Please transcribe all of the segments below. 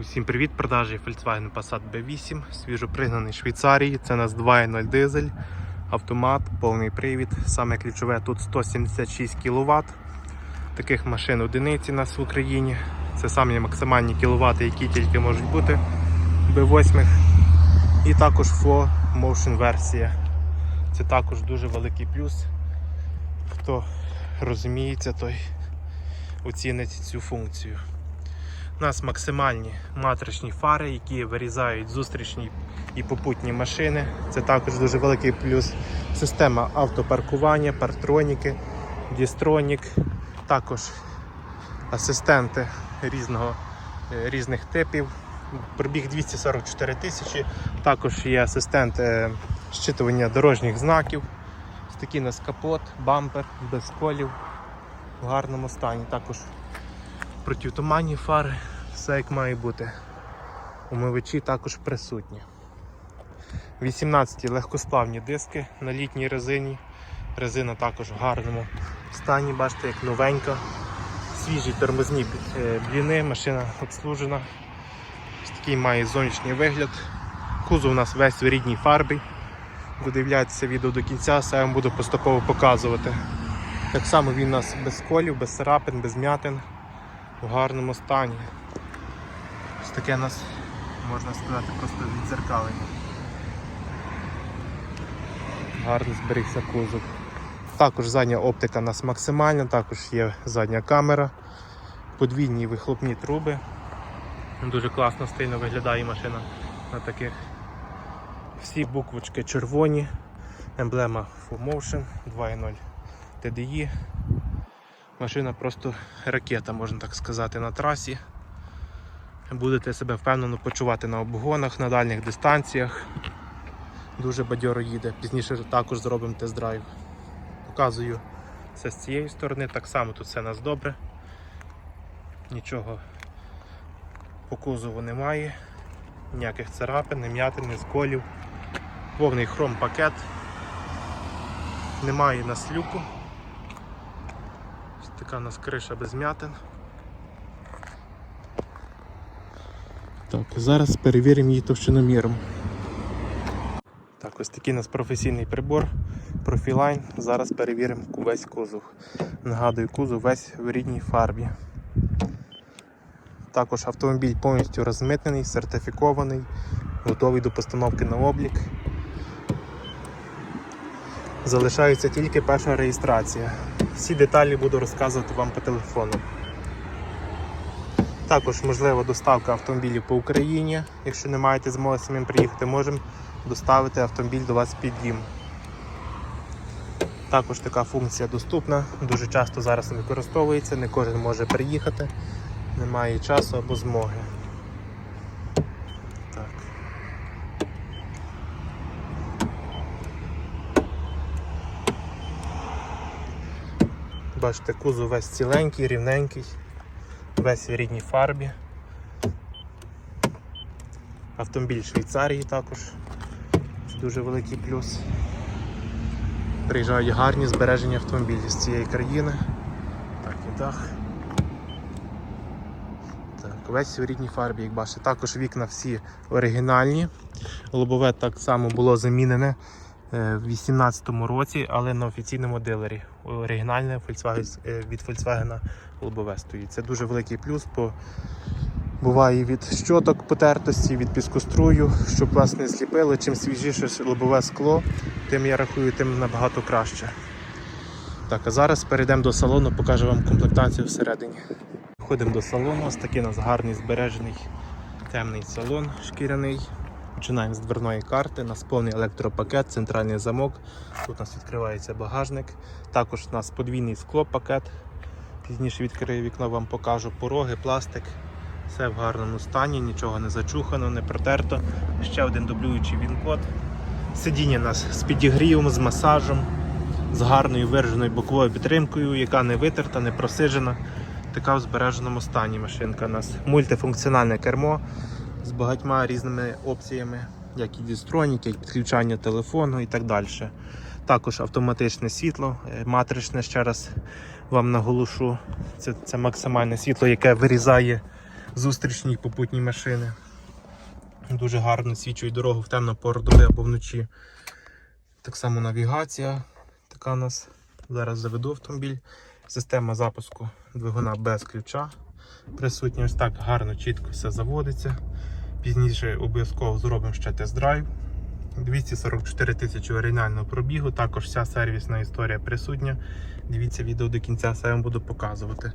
Усім привіт, продажі Volkswagen Passat B8, свіжопригнаний Швейцарії. Це у нас 2.0 дизель, автомат, повний привід. Саме ключове тут 176 кВт. Таких машин одиниці у нас в Україні. Це самі максимальні кВт, які тільки можуть бути B8. І також FO Motion версія. Це також дуже великий плюс. Хто розуміється, той оцінить цю функцію. У нас максимальні матричні фари, які вирізають зустрічні і попутні машини. Це також дуже великий плюс. Система автопаркування, партроніки, дістронік, також асистенти різного, е, різних типів. Пробіг 244 тисячі. Також є асистент е, щитування дорожніх знаків. Ось такий у нас капот, бампер, без колів в гарному стані. Також протитуманні фари, все як має бути. Умивачі також присутні. 18 легкосплавні диски на літній резині. Резина також в гарному стані, бачите, як новенька. Свіжі тормозні е, бліни, машина обслужена. Ось такий має зовнішній вигляд. Кузов у нас весь в рідній фарбі. Додивляйтеся відео до кінця, все я вам буду поступово показувати. Так само він у нас без колів, без царапин, без м'ятин в гарному стані. Ось таке у нас, можна сказати, просто відзеркалення. Гарно зберігся кузов. Також задня оптика у нас максимальна, також є задня камера, подвійні вихлопні труби. Дуже класно стильно виглядає машина на таких. Всі буквочки червоні, емблема Full Motion 2.0 TDI. Машина просто ракета, можна так сказати, на трасі. Будете себе впевнено почувати на обгонах, на дальніх дистанціях. Дуже бадьоро їде. Пізніше також зробимо тест-драйв. Показую все з цієї сторони, так само тут все у нас добре. Нічого по кузову немає, ніяких царапин, ні м'ятин, ні сколів. Повний хром пакет. Немає на слюку. Ось така у нас криша без м'ятин. Так, зараз перевіримо її товщиноміром. Так, ось такий у нас професійний прибор, профілайн. Зараз перевіримо весь кузов. Нагадую, кузов весь в рідній фарбі. Також автомобіль повністю розмитнений, сертифікований, готовий до постановки на облік. Залишається тільки перша реєстрація. Всі деталі буду розказувати вам по телефону. Також можлива доставка автомобілів по Україні. Якщо не маєте змоги самим приїхати, можемо доставити автомобіль до вас під дім. Також така функція доступна, дуже часто зараз використовується, не кожен може приїхати, немає часу або змоги. Бачите, кузов весь ціленький, рівненький, весь в рідній фарбі. Автомобіль Швейцарії також. Це дуже великий плюс. Приїжджають гарні збережені автомобілі з цієї країни. Так і дах. Так, весь у рідній фарбі, як бачите. Також вікна всі оригінальні. Лобове так само було замінене в 2018 році, але на офіційному дилері. Оригінальне е, від Volkswagen лобове стоїть. Це дуже великий плюс, бо буває від щоток потертості, від піскострую, щоб вас не сліпило. Чим свіжіше лобове скло, тим я рахую, тим набагато краще. Так, а зараз перейдемо до салону, покажу вам комплектацію всередині. Входимо до салону, ось такий у нас гарний збережений темний салон шкіряний. Починаємо з дверної карти, у нас повний електропакет, центральний замок. Тут у нас відкривається багажник. Також у нас подвійний склопакет. Пізніше відкрию вікно, вам покажу пороги, пластик. Все в гарному стані, нічого не зачухано, не протерто. Ще один дублюючий він-код. Сидіння нас з підігрівом, з масажем, з гарною вираженою боковою підтримкою, яка не витерта, не просижена. Така в збереженому стані машинка у нас. Мультифункціональне кермо з багатьма різними опціями, як і дістроніки, як підключання телефону і так далі. Також автоматичне світло, е, матричне ще раз вам наголошу. Це, це максимальне світло, яке вирізає зустрічні попутні машини. Дуже гарно свічують дорогу в темну пору доби або вночі. Так само навігація. Така у нас. Зараз заведу автомобіль. Система запуску двигуна без ключа. Присутня ось так гарно, чітко все заводиться. Пізніше обов'язково зробимо ще тест-драйв. 244 тисячі оригінального пробігу. Також вся сервісна історія присутня. Дивіться відео до кінця, все я вам буду показувати.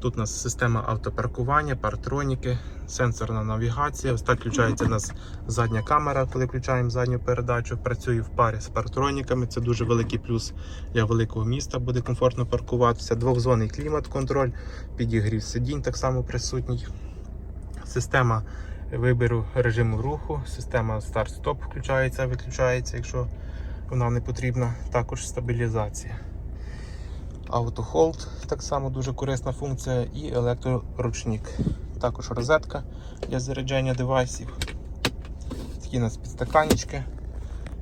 Тут у нас система автопаркування, партроніки, сенсорна навігація. Ось так включається у нас задня камера, коли включаємо задню передачу. Працює в парі з партроніками. Це дуже великий плюс для великого міста. Буде комфортно паркуватися. Двохзонний клімат-контроль, підігрів сидінь так само присутній. Система вибору режиму руху, система старт-стоп включається, виключається, якщо вона не потрібна. Також стабілізація. Автохолд так само дуже корисна функція і електроручник. Також розетка для заряджання девайсів. Такі у нас підстаканнички.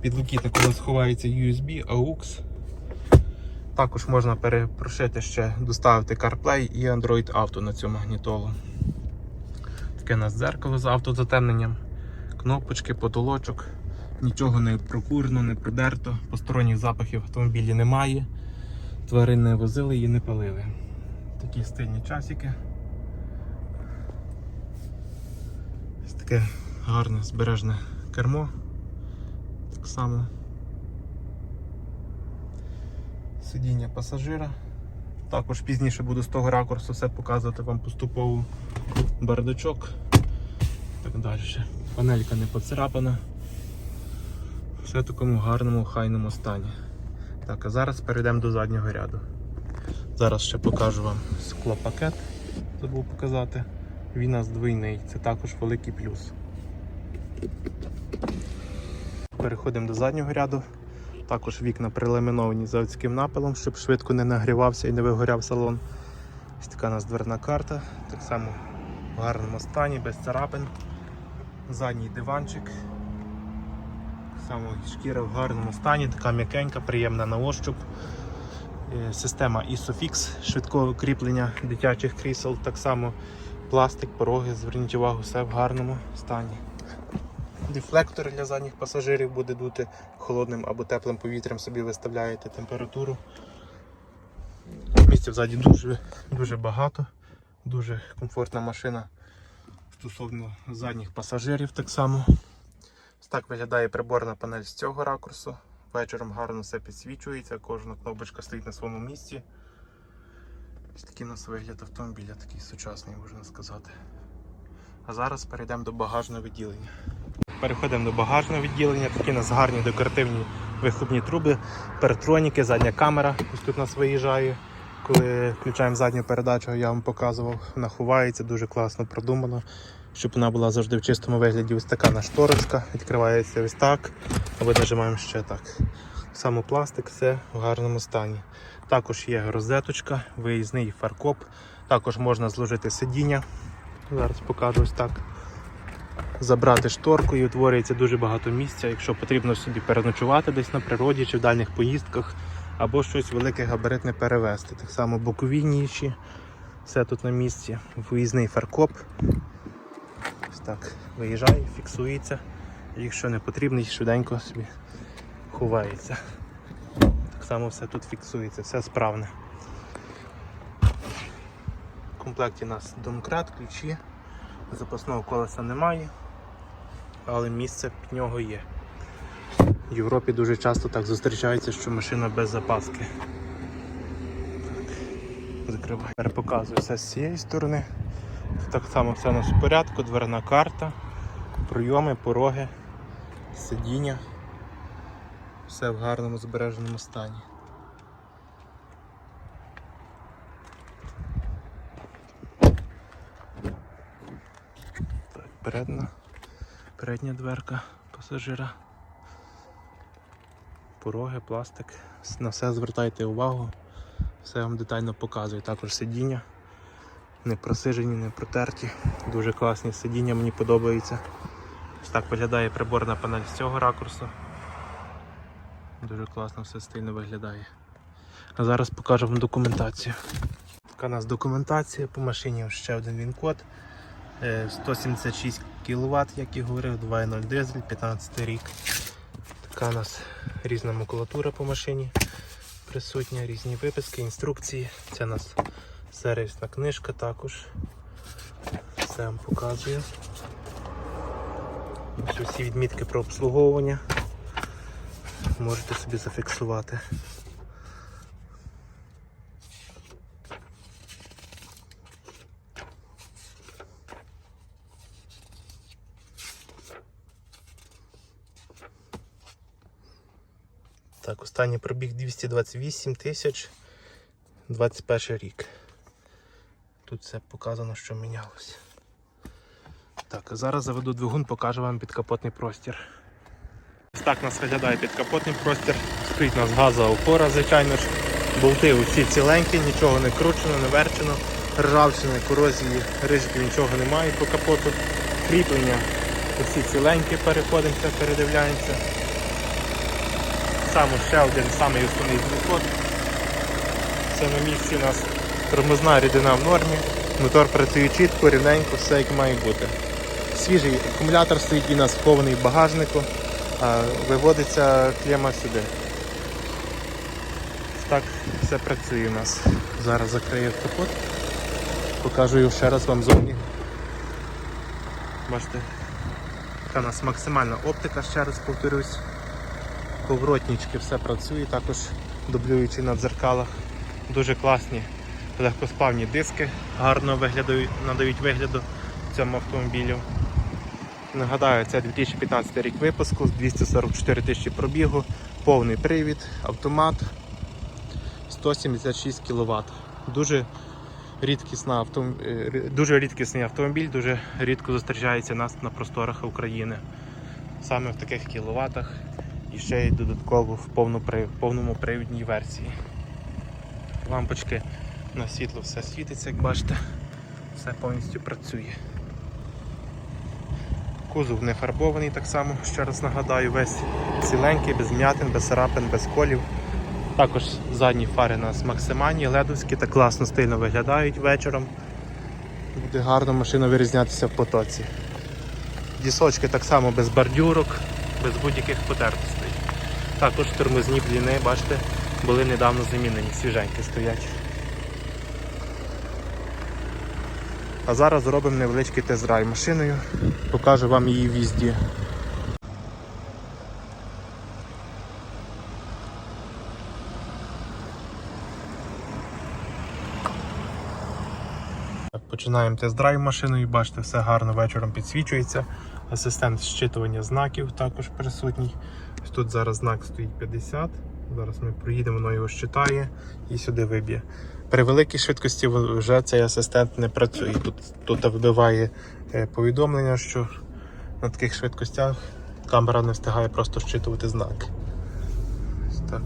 Підлокітник, коли сховається USB, AUX. Також можна перепрошити ще доставити CarPlay і Android Auto на цю магнітолу. Таке у нас дзеркало з автозатемненням, кнопочки, потолочок. Нічого не прокурено, не придерто, посторонніх запахів в автомобілі немає. Тварин не возили і не палили. Такі стильні часики. Ось таке гарне збережне кермо. Так само. Сидіння пасажира. Також пізніше буду з того ракурсу все показувати вам поступово бардачок. Так далі. Панелька не поцарапана. Все в такому гарному хайному стані. Так, а зараз перейдемо до заднього ряду. Зараз ще покажу вам склопакет, забув показати. Він у нас двійний, це також великий плюс. Переходимо до заднього ряду. Також вікна приламіновані заводським напилом, щоб швидко не нагрівався і не вигоряв салон. Ось така у нас дверна карта, так само в гарному стані, без царапин. Задній диванчик. Само шкіра в гарному стані, така м'якенька, приємна на ощуп. Е, Система ISOFIX швидкого кріплення дитячих крісел, так само пластик, пороги, зверніть увагу, все в гарному стані. Дефлектор для задніх пасажирів буде дути холодним або теплим повітрям, собі виставляєте температуру. Місця взаді дуже, дуже багато, дуже комфортна машина стосовно задніх пасажирів так само. Ось так виглядає приборна панель з цього ракурсу. Вечором гарно все підсвічується, кожна кнопочка стоїть на своєму місці. Ось такий у нас вигляд автомобіля, такий сучасний, можна сказати. А зараз перейдемо до багажного відділення. Переходимо до багажного відділення. Такі у нас гарні декоративні вихлопні труби, перетроніки, задня камера. Ось тут у нас виїжджає. Коли включаємо задню передачу, я вам показував, вона ховається, дуже класно продумано. Щоб вона була завжди в чистому вигляді, ось така наш шторочка, відкривається ось так, або нажимаємо ще так. Саме пластик, все в гарному стані. Також є розеточка, виїзний фаркоп. Також можна зложити сидіння. Зараз покажу ось так. Забрати шторку і утворюється дуже багато місця, якщо потрібно собі переночувати десь на природі чи в дальніх поїздках, або щось велике габаритне перевезти. Так само бокові ніші, все тут на місці. Виїзний фаркоп. Ось так виїжджає, фіксується. Якщо не потрібний, швиденько собі ховається. Так само все тут фіксується, все справне. В комплекті у нас домкрат, ключі, запасного колеса немає, але місце під нього є. В Європі дуже часто так зустрічається, що машина без запаски. Закриваю. Тепер показую все з цієї сторони. Так само все у нас в порядку, дверна карта, прийоми, пороги, сидіння. Все в гарному збереженому стані. Так, передня, передня дверка пасажира. Пороги, пластик. На все звертайте увагу, все вам детально показую. Також сидіння. Не просижені, не протерті. Дуже класні сидіння, мені подобається. Ось так виглядає приборна панель з цього ракурсу. Дуже класно все стильно виглядає. А зараз покажу вам документацію. Така у нас документація по машині ще один він-код. Е, 176 кВт, як і говорив, 2.0 дизель, 15 рік. Така у нас різна макулатура по машині присутня, різні виписки, інструкції. Це у нас сервісна книжка також. Все вам показує. Ось усі відмітки про обслуговування. Можете собі зафіксувати. Так, останній пробіг 228 тисяч 21 рік. Тут все показано, що мінялося. Так, зараз заведу двигун, покажу вам підкапотний простір. Ось так нас виглядає підкапотний простір. Стоїть у нас газова опора, звичайно ж. Болти усі ціленькі, нічого не кручено, не верчено. Ржавчини, корозії, рижиків нічого немає по капоту. Кріплення усі ціленькі, переходимося, передивляємося. Саме ще один самий основний двоход. Це на місці у нас тормозна рідина в нормі. Мотор працює чітко, рівненько, все як має бути. Свіжий акумулятор стоїть у нас хований в багажнику, виводиться клема сюди. Так все працює у нас. Зараз закрию капот. Покажу його ще раз вам зовні. Бачите, така у нас максимальна оптика, ще раз повторюсь. Поворотнички все працює, також дублюючи на дзеркалах. Дуже класні легкосплавні диски, гарно виглядають, надають вигляду цьому автомобілю. Нагадаю, це 2015 рік випуску, 244 тисячі пробігу, повний привід, автомат 176 кВт. Дуже, рідкісна е, дуже рідкісний автомобіль, дуже рідко зустрічається нас на просторах України. Саме в таких кіловатах і ще й додатково в повному привідній версії. Лампочки на світло все світиться, як бачите, все повністю працює. Кузов не фарбований так само, ще раз нагадаю, весь ціленький, без м'ятин, без царапин, без колів. Також задні фари у нас максимальні, ледовські та класно стильно виглядають вечором. Буде гарно машина вирізнятися в потоці. Дісочки так само без бордюрок, без будь-яких потертостей. Також тормозні бліни, бачите, були недавно замінені, свіженькі стоять. А зараз зробимо невеличкий тест-драйв машиною, покажу вам її в їзді. Починаємо тест-драйв машиною, бачите, все гарно вечором підсвічується. Асистент зчитування знаків також присутній. Тут зараз знак стоїть 50. Зараз ми проїдемо, воно його щитає і сюди виб'є. При великій швидкості вже цей асистент не працює. Тут, тут вибиває е, повідомлення, що на таких швидкостях камера не встигає просто щитувати знаки. Так.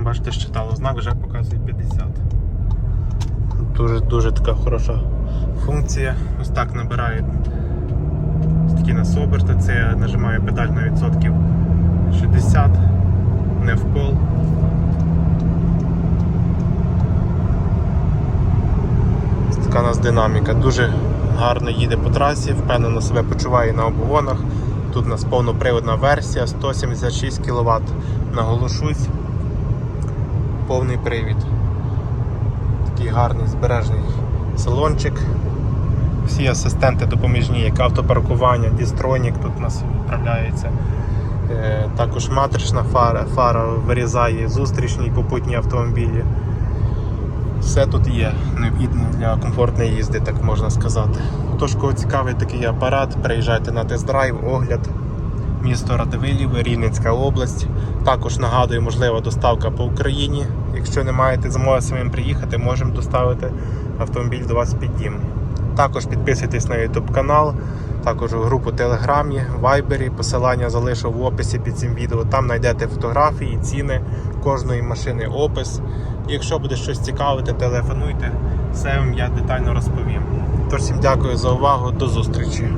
Бачите, щитало знак, вже показує 50. Дуже дуже така хороша функція. Ось так набирає такі нас оберти. Це я нажимаю педаль на відсотків 60, не в пол. Ось така у нас динаміка. Дуже гарно їде по трасі, впевнено себе почуває на обгонах. Тут у нас повноприводна версія 176 кВт. Наголошусь, повний привід. Такий гарний збережний салончик. Всі асистенти допоміжні, як автопаркування, дістронік тут у нас відправляється. Е, Також матрична фара, фара вирізає зустрічні попутні автомобілі. Все тут є необхідне для комфортної їзди, так можна сказати. Тож, кого цікавий такий апарат, приїжджайте на тест-драйв, огляд. Місто Радивилів, Рівненська область. Також нагадую, можлива доставка по Україні. Якщо не маєте змоги самим приїхати, можемо доставити автомобіль до вас під дім. Також підписуйтесь на YouTube канал, також у групу Телеграмі, Вайбері. Посилання залишу в описі під цим відео. Там знайдете фотографії, ціни кожної машини, опис. Якщо буде щось цікавити, телефонуйте, все вам я детально розповім. Тож всім дякую за увагу, до зустрічі.